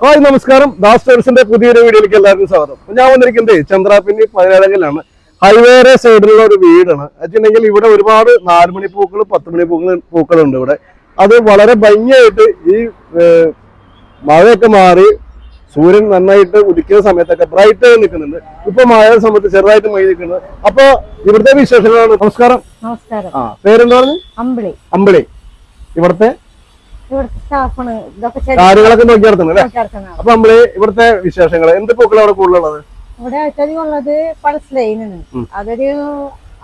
Hi നമസ്കാരം. ദാസ് ടൂറിസിന്റെ പുതിയൊരു വീഡിയോയിലേക്ക് എല്ലാവർക്കും സ്വാഗതം. ഞാൻ വന്നിരിക്കുന്നത് ചന്ദ്രാപ്പിന്റെ പതിനേഴകലാണ് ഹൈവേറെ സൈഡിലുള്ള ഒരു വീടാണ്. വെച്ചിട്ടുണ്ടെങ്കിൽ ഇവിടെ ഒരുപാട് നാലുമണി പൂക്കൾ പത്ത് മണി പൂക്കൾ പൂക്കളുണ്ട് ഇവിടെ. അത് വളരെ ഭംഗിയായിട്ട് ഈ മഴയൊക്കെ മാറി സൂര്യൻ നന്നായിട്ട് ഉദിക്കുന്ന സമയത്തൊക്കെ ബ്രൈറ്റ് ആയി നിൽക്കുന്നുണ്ട്. ഇപ്പൊ മഴ സമയത്ത് ചെറുതായിട്ട് മഴ നിൽക്കുന്നത് അപ്പൊ ഇവിടുത്തെ വിശേഷങ്ങളാണ്. നമസ്കാരം. നമസ്കാരം. ആ പേരെന്താ പറഞ്ഞു അമ്പിളി. അമ്പിളി. ഇവിടുത്തെ കാര്യങ്ങളൊക്കെ നോക്കി അല്ലേ? ആൾ. അപ്പൊ നമ്മൾ ഇവിടുത്തെ വിശേഷങ്ങൾ എന്ത് പൂക്കളാണ് അവിടെ കൂടുതലുള്ളത്? ഇവിടെ അധികം ഉള്ളത് പൾസ് ലൈനാണ് ഉം. അതൊരു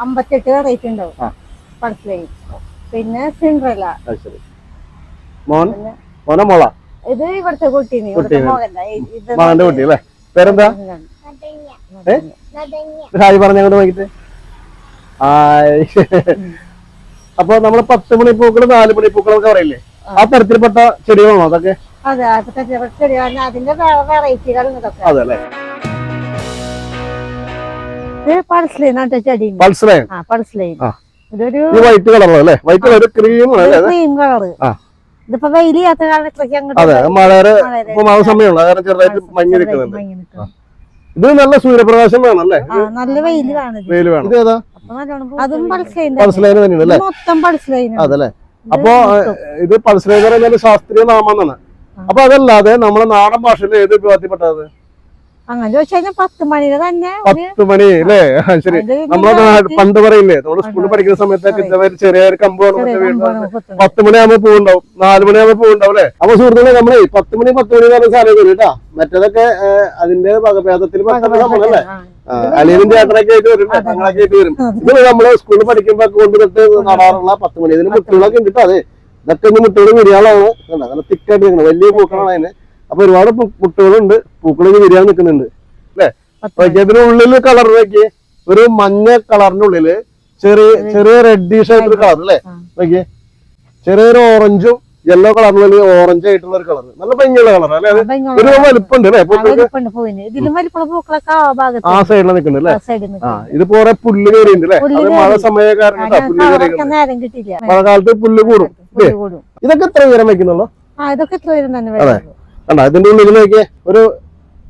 അമ്പത്തെട്ട് വെറൈറ്റി ഉണ്ടാവും. ആ. Pulse line. പിന്നെ സിൻഡ്രല. മോൻ? മോള? ഇത് ഇവിടുത്തെ കുട്ടീന്. മകന്റെ കുട്ടി അല്ലേ? പേരെന്താ? ഹായ് പറഞ്ഞ അങ്ങോട്ട് നോക്കിട്ട് ഹായ് അപ്പൊ നമ്മൾ പത്ത് മണി പൂക്കൾ നാല് മണി പൂക്കളൊക്കെ പറയില്ലേ? ആ തരത്തിൽപ്പെട്ട ചെടികളാണോ അതൊക്കെ? അതെ അതൊക്കെ ചെടി അതിന്റെ വെറൈറ്റികൾ ഇതൊക്കെ. അതെ അല്ലേ ചെടി ആ. ഇതൊരു white colour white colour cream? Cream. ഇതിപ്പോ കാരണം ഇത്രയ്ക്ക് അങ്ങോട്ട് മഴ സമയമുള്ള കാരണം ചെറുതായിട്ട് മഞ്ഞ് നിൽക്കുന്നുണ്ട്. ഇത് നല്ല സൂര്യപ്രകാശം വേണല്ലേ നല്ല വെയിൽ വേണം ഇത്. ഏതാ? അതും പൾസ്ലൈൻ തന്നെയാണ് മൊത്തം അതല്ലേ? അപ്പോ ഇത് പൾസ് ലൈൻ ശാസ്ത്രീയ നാമെന്നാണ് അപ്പൊ അതല്ലാതെ നമ്മുടെ നാടൻ ഭാഷയിൽ ഏത് വിഭാഗത്തിൽപ്പെട്ടത്? അങ്ങനെ ചോദിച്ചാൽ പത്ത് മണിയുടെ തന്നെ പത്ത് മണി അല്ലേ? ശരി. നമ്മളെ പണ്ട് പറയില്ലേ നമ്മൾ സ്കൂളിൽ പഠിക്കുന്ന സമയത്തൊക്കെ ഇതേമാതിരി ചെറിയ ഒരു കമ്പ്. പത്ത് മണിയാകുമ്പോ പൂവുണ്ടാവും. നാല് മണിയാകുമ്പോ പൂവുണ്ടാവും അല്ലേ? അപ്പൊ സുഹൃത്തുക്കളെ നമ്മളെ പത്ത് മണി പത്ത് മണി എന്ന് പറഞ്ഞ സാധനം കേട്ടാ. മറ്റേതൊക്കെ അതിന്റെ വകഭേദത്തിൽ പെട്ടെന്ന് നമ്മളല്ലേ? അലിയനും ചേട്ടനൊക്കെ ആയിട്ട് വരും അതെ. ഞങ്ങളൊക്കെ ആയിട്ട് വരും. ഇത് നമ്മൾ സ്കൂളിൽ പഠിക്കുമ്പോ കൊണ്ടുവന്നിട്ട് നടാറുള്ള പത്ത് മണി. ഇതിന് മുട്ടുകളൊക്കെ ഉണ്ട് അതെ. ഇതൊക്കെ ഒന്ന് മുട്ടുകൾ വിരിയാളാണ് അങ്ങനെ നല്ല തിക്കായിട്ട് നിൽക്കണം വലിയ പൂക്കളാണ് അതിന്. അപ്പൊ ഒരുപാട് മുട്ടുകളുണ്ട്. ഇങ്ങനെ വിരിയാൻ നിൽക്കുന്നുണ്ട്. അല്ലേ? ഇതിനുള്ളിൽ കളർ നോക്കിയേ. ഒരു മഞ്ഞ കളറിന്റെ ഉള്ളിൽ ചെറിയ ചെറിയ റെഡിഷ് ആയിട്ടൊരു കളർ അല്ലേ. നോക്കിയേ. ചെറിയൊരു ഓറഞ്ചും യെല്ലോ കളർ അല്ലെങ്കിൽ ഓറഞ്ച് ആയിട്ടുള്ള ഒരു കളർ നല്ല ഭംഗിയുള്ള കളർ അല്ലേ? ഒരു വലിപ്പുണ്ട് ആ സൈഡിലാണ് നിൽക്കുന്നത് അല്ലേ? ആ ഇത് കുറെ പുല്ല് കയറിയുണ്ട് അല്ലേ? അത് മഴ. സമയ കാരണം പുല്ല് കയറി മഴക്കാലത്ത് പുല്ല് കൂടും ഇതൊക്കെ എത്ര ഉയരം വെക്കുന്നുള്ളൂ അതെ. കണ്ടോ ഇതിന്റെ ഉള്ളിൽ നോക്കിയേ ഒരു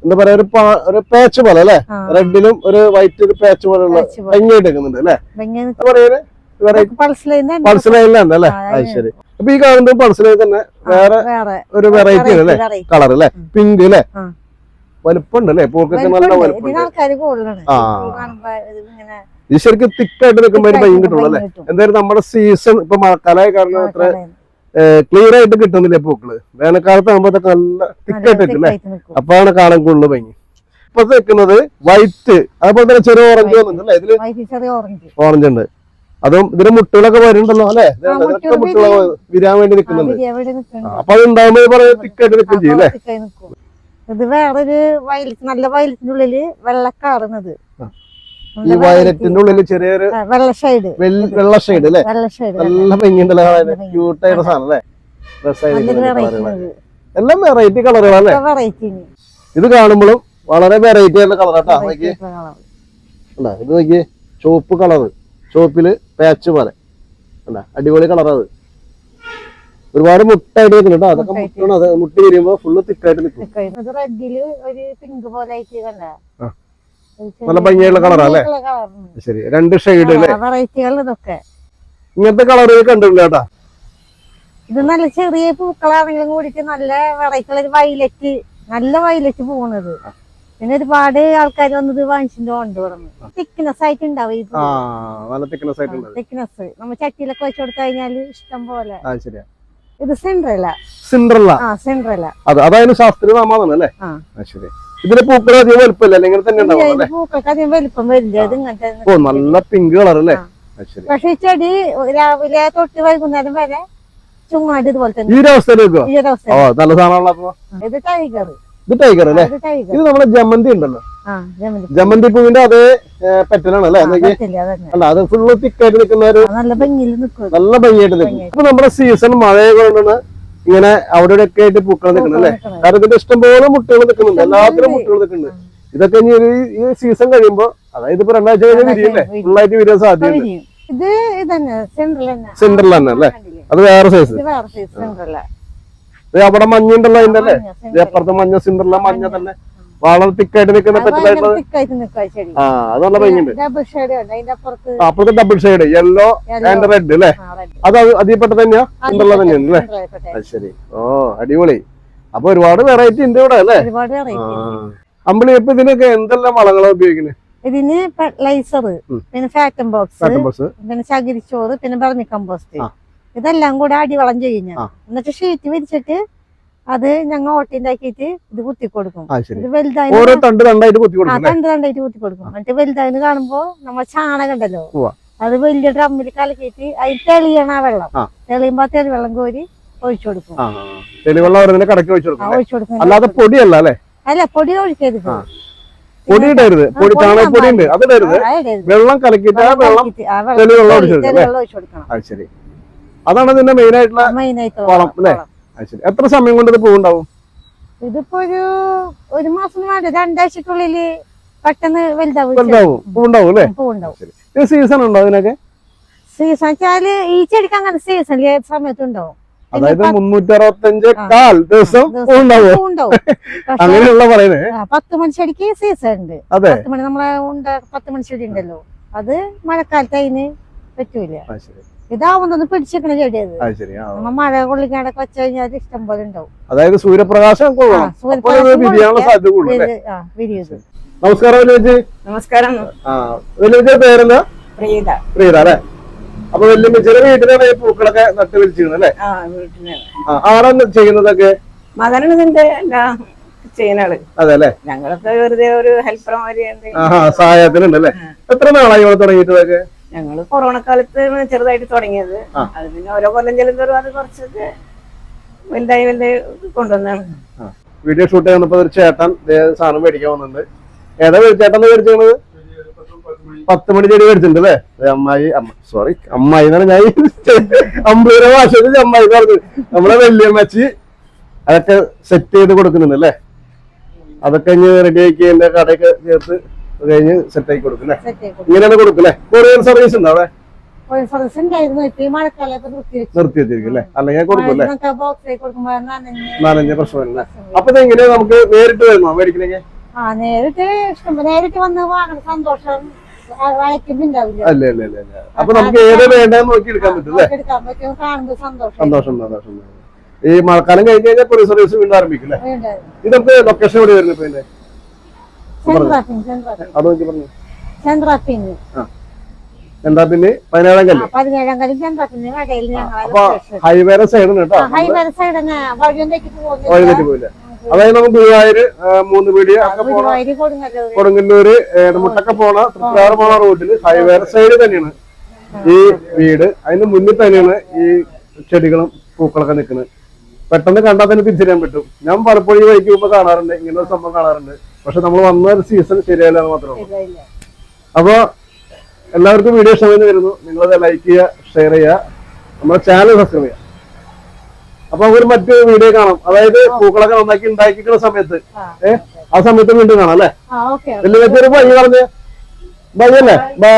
എന്താ പറയാ ഒരു ഒരു പേച്ച് പോലെ അല്ലെ? റെഡിലും ഒരു വൈറ്റ് ഒരു പേച്ച് പോലുള്ള പോലെ. ഭംഗിയായിട്ട് വെക്കുന്നുണ്ട് അല്ലേ? പറയുന്നത് പൾസ് ലൈനിലാണ് അല്ലേ? അത് ശരി. അപ്പൊ ഈ കാണുന്നത് പൾസ് ലൈൻ തന്നെ വേറെ ഒരു വെറൈറ്റി അല്ലേ. കളർ അല്ലേ. പിങ്ക് അല്ലേ? വലുപ്പുണ്ട് അല്ലേ പൂക്കൊക്കെ നല്ല വലിപ്പമുണ്ട്. ആ. ഇത് ശരിക്കും തിക്കായിട്ട് നിൽക്കുമ്പോൾ ഒരു ഭംഗി കിട്ടുള്ളൂ അല്ലേ. എന്തായാലും നമ്മുടെ സീസൺ ഇപ്പൊ മഴക്കാലമായ കാരണം അത്ര ക്ലിയർ ആയിട്ട് കിട്ടുന്നില്ല പൂക്കൾ. വേനൽക്കാലത്ത് ആകുമ്പോഴത്തേക്ക് നല്ല തിക്കായിട്ട് നിൽക്കും. അല്ലേ അപ്പാണ് കാണാൻ കൂടുതൽ ഭംഗി. ഇപ്പൊ നിൽക്കുന്നത് വൈറ്റ് അതുപോലെ തന്നെ ചെറിയ ഓറഞ്ച് വന്നിട്ടുണ്ട് അല്ലേ ഇതിൽ? ഓറഞ്ച് ഉണ്ട്. അതും ഇതിന് മുട്ടുകളൊക്കെ വരുന്നുണ്ടല്ലോ അല്ലെ? മുട്ടുകളൊക്കെ ഇതൊക്കെ മുട്ടുകൾ വിരാൻ വേണ്ടി നിൽക്കുന്നുണ്ട്. അപ്പൊ അത് ഉണ്ടാകുമ്പോൾ പറയുന്നത് തിക്കായിട്ട് നിൽക്കും ചെയ്യും അല്ലേ? ഇത് വേറൊരു വയലറ്റ് നല്ല വയലറ്റിന്റെ ഉള്ളിൽ വെള്ളക്കാറുന്നത്. ഈ വയലറ്റിന്റെ ഉള്ളിൽ ചെറിയൊരു വെള്ള ഷെയ്ഡ്. വെള്ള- ഷെയ്ഡ് അല്ലേ? വെള്ള ഷെയ്ഡ് നല്ല ഭംഗിയുണ്ടല്ലോ ക്യൂട്ടായിട്ട് സാധനം അല്ലേ? എല്ലാം വെറൈറ്റി കളറുകളല്ലേ ഇത് കാണുമ്പോഴും വളരെ വെറൈറ്റി ആയിട്ടുള്ള കളറാട്ടാ നോക്കിയേ. ഇത് നോക്കിയേ ചുവപ്പ് കളറ് ചുവപ്പിൽ പാച്ച് പോലെ. അല്ല അടിപൊളി കളറാ അത്. ഒരുപാട് മുട്ടായിട്ട് നിൽക്കുന്നുണ്ട് അതൊക്കെ. മുട്ടാണ്. അത് മുട്ടി വരുമ്പോ ഫുള്ള് തിക്കായിട്ട് നിൽക്കും. നല്ല ഭംഗിയുള്ള കളറാ അല്ലേ? ശരി. രണ്ട് ഷെയ്ഡ് ഇതൊക്കെ. ഇങ്ങനത്തെ കളറുകൾ കണ്ടിട്ടില്ല കേട്ടാ. ഇത് നല്ല ചെറിയ പൂക്കളാണെങ്കിലും കൂടിയിട്ട് നല്ല വെറൈറ്റി ഒരു വയലറ്റ് നല്ല വയലറ്റ് പോകുന്നത് പിന്നെ ഒരുപാട് ആൾക്കാർ വന്നത് വാങ്ങിച്ചിട്ട് കൊണ്ട് തുടങ്ങി തിക്നെസ് ആയിട്ട് ഉണ്ടാവും നല്ല തിക്നെസ് നമ്മൾ ചട്ടിയിലൊക്കെ വെച്ച് കൊടുത്തു കഴിഞ്ഞാൽ ഇഷ്ടം പോലെ. ഇത് സെൻട്രല സിൻഡ്രല്ല ആ സെൻട്രല അത് അതായത് ശാസ്ത്രീയ നാമാന്നാണ് അല്ലേ? ശരി. ഇതിന് പൂക്കൾ അധികം വലുപ്പമില്ല അല്ലെങ്കിൽ തന്നെ ഉണ്ടാവും അല്ലേ? പൂക്കൾക്ക് അധികം വലുപ്പം വരില്ല. ഇത് ഇങ്ങനത്തെ ഓ നല്ല പിങ്ക് കളർ അല്ലേ? ആ. ആ ശരി. പക്ഷെ ഈ ചെടി രാവിലെ തൊട്ട് വൈകുന്നേരം വരെ ചുമ്മാണ്ട് ഇതുപോലെ തന്നെ. ഈ ഒരു അവസ്ഥയിൽ ഈ ഒരു അവസ്ഥ ഓ നല്ല സാധനമാണല്ലോ അപ്പോൾ. ഇത് ടൈഗർ. ഇത് ടൈഗർ അല്ലേ? ഇത് നമ്മുടെ ജമന്തി ഉണ്ടല്ലോ. ജമന്തി. പൂവിന്റെ അതേ പെറ്റലാണ് അല്ലേ. അല്ല അത് ഫുള്ള് തിക്കായിട്ട് നിൽക്കുന്ന ഒരു നല്ല ഭംഗിയായിട്ട് നിൽക്കും അപ്പൊ ഇപ്പൊ നമ്മുടെ സീസൺ മഴയെ കൊണ്ടാണ് ഇങ്ങനെ അവിടെ ഇവിടെ ഒക്കെ ആയിട്ട് പൂക്കൾ നിൽക്കുന്നത് അല്ലേ കാരണം ഇതിന്റെ ഇഷ്ടംപോലെ മുട്ടകൾ നിൽക്കുന്നുണ്ട് എല്ലാത്തിനും മുട്ടകൾ നിൽക്കുന്നുണ്ട് ഇതൊക്കെ ഇനി ഒരു ഈ സീസൺ കഴിയുമ്പോ അതായത് ഇപ്പൊ രണ്ടാഴ്ച കഴിഞ്ഞാൽ വിരിയല്ലേ ഫുള്ളായിട്ട് വിരിയാൻ സാധ്യതയുണ്ട്. സെൻട്രൽ തന്നെ. അല്ലേ? അത് വേറെ സൈസ് അവിടെ മഞ്ഞുണ്ടല്ലോ അതിന്റെ അല്ലേ? അപ്പുറത്തെ മഞ്ഞ സിന്തറില മഞ്ഞ തന്നെ. വളരെ തിക്കായിട്ട് നിൽക്കുന്ന പെറ്റലായിട്ടുള്ളത് ആ അത് നല്ല ഭംഗിയുണ്ട്. അപ്പുറത്തെ double shade yellow. And red അല്ലേ. അത് അതിൽപ്പെട്ട തന്നെയാ സിന്തറില തന്നെയാണ് അല്ലേ അത് ശരി. ഓ അടിപൊളി. അപ്പൊ ഒരുപാട് വെറൈറ്റി ഉണ്ട് ഇവിടെ അല്ലേ? അമ്പിളി ഇപ്പൊ ഇതിനൊക്കെ എന്തെല്ലാം വളങ്ങളാണ് ഉപയോഗിക്കുന്നത് ഇതിന് ലൈസർ പിന്നെ ഫാറ്റം ബോക്സ് പിന്നെ ചകിരിച്ചോറ് പിന്നെ ബർമി കമ്പോസ്റ്റ്. ഇതെല്ലാം കൂടെ അടിവളം ചെയ്യും ഞാൻ എന്നിട്ട് ഷീറ്റ് വിരിച്ചിട്ട് അത് ഞങ്ങൾ ഓട്ടിണ്ടാക്കിയിട്ട് ഇത് കുത്തി കൊടുക്കും. ഇത് വലുതായി ഓരോ തണ്ട് തണ്ടായിട്ട് കുത്തി കൊടുക്കും എന്നിട്ട് വലുതായി കാണുമ്പോ നമ്മ ചാണകം ഉണ്ടല്ലോ. അത് വലിയ ഡ്രമ്മിൽ കലക്കിയിട്ട് അതിൽ തെളിയണ ആ. വെള്ളം തെളിയുമ്പോ തെളി വെള്ളം കോരി ഒഴിച്ചു കൊടുക്കും. തെളിവെള്ളം? ഒഴിച്ചു അല്ലാതെ പൊടിയല്ല അല്ലേ? അല്ല പൊടി ഒഴിക്കരുത്. പൊടി ഇടരുത്. പൊടി പൊടി ചാണകപ്പൊടി ഉണ്ട്. അത് ഇടരുത്. വെള്ളം കലക്കിയിട്ട് ആ വെള്ളം വെള്ളം വെള്ളം തെളിവെള്ളം തെളിവെള്ളം ഒഴിച്ചു കൊടുക്കണം. അത് ശരി. അതാണ് ഇതിന്റെ മെയിൻ ആയിട്ടുള്ള വളം, അല്ലേ? അത് ശരി. എത്ര സമയം കൊണ്ട് ഇത് പൂവുണ്ടാവും? ഇതിപ്പോ ഒരു ഒരു മാസം വേണ്ട. രണ്ടാഴ്ചക്കുള്ളിൽ പെട്ടെന്ന് വലുതാവും വലുതാവും. പൂവുണ്ടാവും അല്ലേ? ഇത് സീസൺ ഉണ്ടോ അതിനൊക്കെ? സീസൺ വെച്ചാൽ ഈ ചെടിക്ക് അങ്ങനെ സീസൺ ഏത് സമയത്തും ഉണ്ടാവും. അതായത് മുന്നൂറ്റി അറുപത്തഞ്ച്. കാൽ ദിവസം ഉണ്ടാവും അങ്ങനെയുള്ള പറയുന്നത് പത്ത് മണി ചെടിക്ക് സീസൺ ഉണ്ട്. അതെ. പത്ത് മണി നമ്മളെ ഉണ്ട പത്ത് മണി ചെടി ഉണ്ടല്ലോ. അത് മഴക്കാലത്ത് അതിന് പറ്റൂല. ഇതാവുന്നൊന്ന് പിടിച്ചിരിക്കണ ചെടിയത്. അത് ശരി ആ. നമ്മ മഴ കൊള്ളിക്കാണ്ടൊക്കെ വെച്ച് കഴിഞ്ഞാൽ ഇഷ്ടം പോലെ ഉണ്ടാവും. അതായത് സൂര്യപ്രകാശം ആ, കൊള്ളണം അപ്പോൾ ഇത് സൂര്യപ്രകാശം വിരിയാനുള്ള കൊള്ളിക്കാൻ സാധ്യത കൂടുതൽ അല്ലേ? വിരി- ആ, വിരിയത്. നമസ്കാരം വലിയ നമസ്കാരം. ആ വലിയ പേരെന്താ? പ്രീത. പ്രീത അല്ലേ? അപ്പൊ വലിയ ചില വീട്ടിലാണ് ഈ പൂക്കളൊക്കെ നട്ട് വിളിച്ചിരുന്നത് അല്ലേ? ആ വീട്ടിൽ ആ, ആരാണ് ചെയ്യുന്നതൊക്കെ? മകനാണ് ഇതിന്റെ എല്ലാം ചെയ്യുന്നത് അതെ അല്ലേ? ഞങ്ങളൊക്കെ വെറുതെ ഒരു ഹെൽപ്പർ മാതിരി എന്തെങ്കിലും ആഹാ സഹായത്തിനുണ്ട് അല്ലേ? എത്ര നാളായി ഇവിടെ തുടങ്ങിയിട്ടതൊക്കെ? ഞങ്ങൾ കൊറോണ കാലത്ത് ചെറുതായിട്ട് തുടങ്ങിയത്. അത് പിന്നെ ഓരോ കൊല്ലം ചെല്ലുന്നവരും അത് കുറച്ചൊക്കെ വലുതായി വലുതായി കൊണ്ടുവന്നാണ്. വീഡിയോ ഷൂട്ട് ചെയ്യുന്നപ്പോ ഒരു ചേട്ടൻ സാധനം മേടിക്കാൻ വന്നിട്ടുണ്ട്. ഏതാ ചേട്ടൻ മേടിച്ചത് പത്ത് മണി ചെടി മേടിച്ചിട്ടുണ്ട് അല്ലേ? അമ്മായി സോറി അമ്മായി എന്നാണ് ഞാൻ അമ്പൂര ഭാഷത്തിൽ അമ്മായി പറഞ്ഞു നമ്മളെ വല്യമ്മച്ചി അതൊക്കെ സെറ്റ് ചെയ്ത് കൊടുക്കുന്നുണ്ട് അല്ലേ? അതൊക്കെ ഇനി റെഡി ആക്കി എന്റെ കടയൊക്കെ ചേർത്ത് കഴിഞ്ഞ് സെറ്റ് ആക്കി കൊടുക്കും. ഇങ്ങനെയാണ് കൊടുക്കല്ലേ കൊറിയർ സർവീസ് ഉണ്ടോ അവിടെ? നിർത്തി വെച്ചു. നിർത്തി വെച്ചിരിക്കും അല്ലേ അല്ലെങ്കിൽ കൊടുക്കും നനഞ്ഞ് പ്രശ്നമില്ല അപ്പൊ ഇത് എങ്ങനെയാ നമുക്ക് നേരിട്ട് വരുന്നോ മേടിക്കണെങ്കിൽ ആ നേരിട്ട് ഇഷ്ടം നേരിട്ട് വന്ന് വാങ്ങണ സന്തോഷം വായിക്കുന്നുണ്ടാവില്ല അല്ലേ അല്ലേ അല്ലേ അല്ലേ. അപ്പൊ നമുക്ക് ഏത് വേണ്ടെന്ന് നോക്കി എടുക്കാൻ പറ്റും അല്ലേ സന്തോഷം. സന്തോഷം ഈ മഴക്കാലം കഴിഞ്ഞ് കഴിഞ്ഞാൽ കൊറിയർ സർവീസ് വീണ്ടും ആരംഭിക്കും അല്ലേ ഉണ്ടായിരുന്നു. ഇത് നമുക്ക് ലൊക്കേഷൻ എവിടെ വരുന്നത് എന്താ പിന്നെ? പതിനേഴാം കല്ല്. പതിനേഴാം കല്ല് ഞങ്ങൾ ഹൈവേറെ കേട്ടോ. വഴിയൊന്നേക്ക് അതായത് നമുക്ക് ഗുരുവായൂര് മൂന്ന് പീടിയ ഒക്കെ പോണ കൊടുങ്ങല്ലൂര്. മുട്ടക്ക പോണ തൃക്കാറ് പോണ റോഡിൽ ഹൈവേറെ സൈഡ് തന്നെയാണ് ഈ വീട്. അതിന് മുന്നിൽ തന്നെയാണ് ഈ ചെടികളും പൂക്കളൊക്കെ നിൽക്കുന്നത്. പെട്ടെന്ന് കണ്ടാൽ തന്നെ തിരിച്ചറിയാൻ പറ്റും. ഞാൻ പലപ്പോഴും ഈ വഴിക്ക് പോകുമ്പോൾ കാണാറുണ്ട് ഇങ്ങനെ ഒരു സംഭവം കാണാറുണ്ട്. പക്ഷെ നമ്മൾ വന്ന ഒരു സീസൺ ശരിയല്ല എന്ന് മാത്രമേ ഉള്ളൂ. അപ്പോ എല്ലാവർക്കും വീഡിയോ ഇഷ്ടമെന്ന് വരുന്നു നിങ്ങളത് ലൈക്ക് ചെയ്യുക ഷെയർ ചെയ്യുക. നമ്മുടെ ചാനൽ സബ്സ്ക്രൈബ് ചെയ്യുക. അപ്പൊ ഒരു മറ്റു വീഡിയോ കാണാം. അതായത് പൂക്കളൊക്കെ നന്നാക്കി ഉണ്ടാക്കിക്കുന്ന സമയത്ത്. ഏഹ് ആ സമയത്ത് വീണ്ടും കാണാം അല്ലേ? വലിയ ഒരു ബൈ പറഞ്ഞ്. ബൈ അല്ലേ? ബൈ